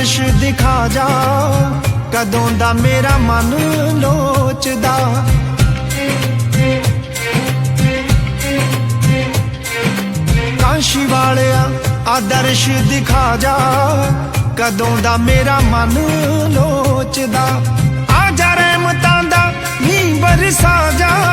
ਆਦਰਸ਼ ਦਿਖਾ ਜਾ। ਕਦੋਂ ਦਾ ਮੇਰਾ ਮਨ ਲੋਚਦਾ। ਕਾਸ਼ੀ ਵਾਲਿਆ, ਆਦਰਸ਼ ਦਿਖਾ ਜਾ। ਕਦੋਂ ਦਾ ਮੇਰਾ ਮਨ ਲੋਚਦਾ। ਆ ਜਾ ਰਹਿਮਤਾਂ ਦਾ ਮੀਂਹ ਬਰਸਾ ਜਾ।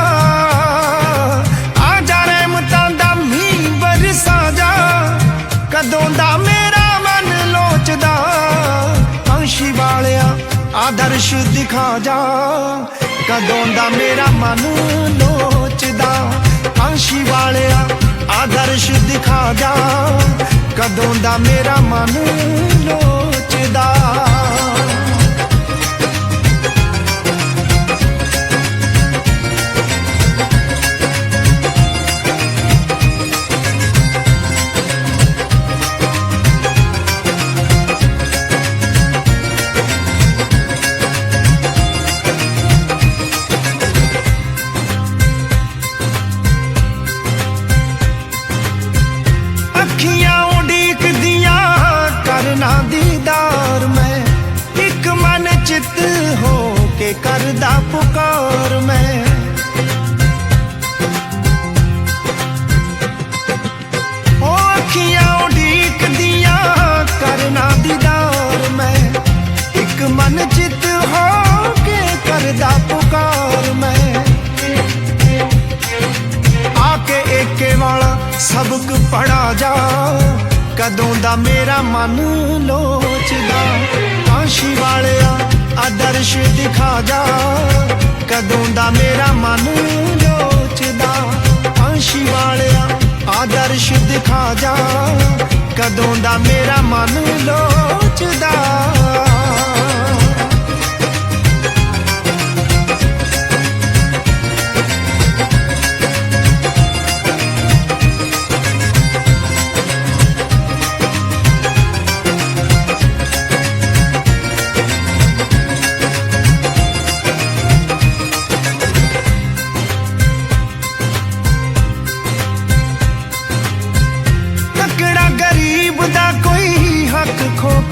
ਆਦਰਸ਼ ਦਿਖਾ ਜਾ। ਕਦੋਂ ਦਾ ਮੇਰਾ ਮਨ ਲੋਚਦਾ ਕਾਂਸ਼ੀ ਵਾਲਿਆ ਆਦਰਸ਼ ਦਿਖਾ ਜਾ। ਕਦੋਂ ਦਾ ਮੇਰਾ ਮਨ ਕਰਦਾ ਪੁਕਾਰ ਮੈਂ। ਉਹ ਅੱਖੀਆਂ ਉਡੀਕਦੀਆਂ, ਕਰਨਾ ਦੀਦਾਰ ਮੈਂ। ਇੱਕ ਮਨ ਚਿੱਤ ਹੋ ਕੇ ਕਰਦਾ ਪੁਕਾਰ ਮੈਂ। ਆ ਕੇ ਏਕੇ ਵਾਲਾ ਸਬਕ ਪੜਾ ਜਾ। ਕਦੋਂ ਦਾ ਮੇਰਾ ਮਨ ਲੋਚਦਾ। ਕਾਂਸ਼ੀ ਵਾਲਿਆ ਆਦਰਸ਼ ਦਿਖਾ ਜਾ ਕਦੋਂ ਦਾ ਮੇਰਾ ਮਨ ਲੋਚਦਾ ਕਾਂਸ਼ੀ ਵਾਲਿਆ ਆਦਰਸ਼ ਦਿਖਾ ਜਾ ਕਦੋਂ ਦਾ ਮੇਰਾ ਮਨ ਲੋਚਦਾ।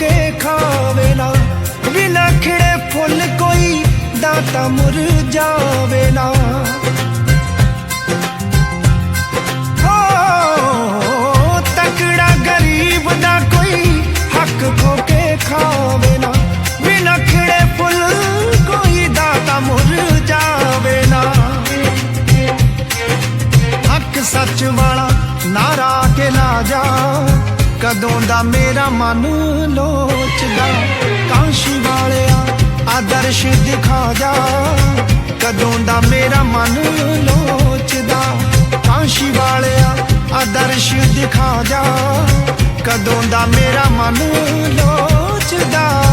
ਕੇ ਖਾਵੇ ਨਾ। ਬਿਨਾ ਖਿੜੇ ਫੁੱਲ ਕੋਈ ਦਾਤਾ ਮੁਰਝਾਵੇ ਨਾ। ਹੋ, ਤਕੜਾ ਗਰੀਬ ਦਾ ਕੋਈ ਹੱਕ ਖੋ ਕੇ ਖਾਵੇ ਨਾ। ਬਿਨਾ ਖਿੜੇ ਫੁੱਲ ਕੋਈ ਦਾਤਾ ਮੁਰਝਾਵੇ ਨਾ। ਹੱਕ ਸੱਚ ਵਾਲਾ ਨਾਰਾ ਕੇ ਲਾ ਜਾ ਕਦੋਂ ਦਾ ਮੇਰਾ ਮਨ ਲੋਚਦਾ ਕਾਂਸ਼ੀ ਵਾਲਿਆ ਆਦਰਸ਼ ਦਿਖਾ ਜਾ। ਕਦੋਂ ਦਾ ਮੇਰਾ ਮਨ ਲੋਚਦਾ ਕਾਂਸ਼ੀ ਵਾਲਿਆ ਆਦਰਸ਼ ਦਿਖਾ ਜਾ। ਕਦੋਂ ਦਾ ਮੇਰਾ ਮਨ ਲੋਚਦਾ।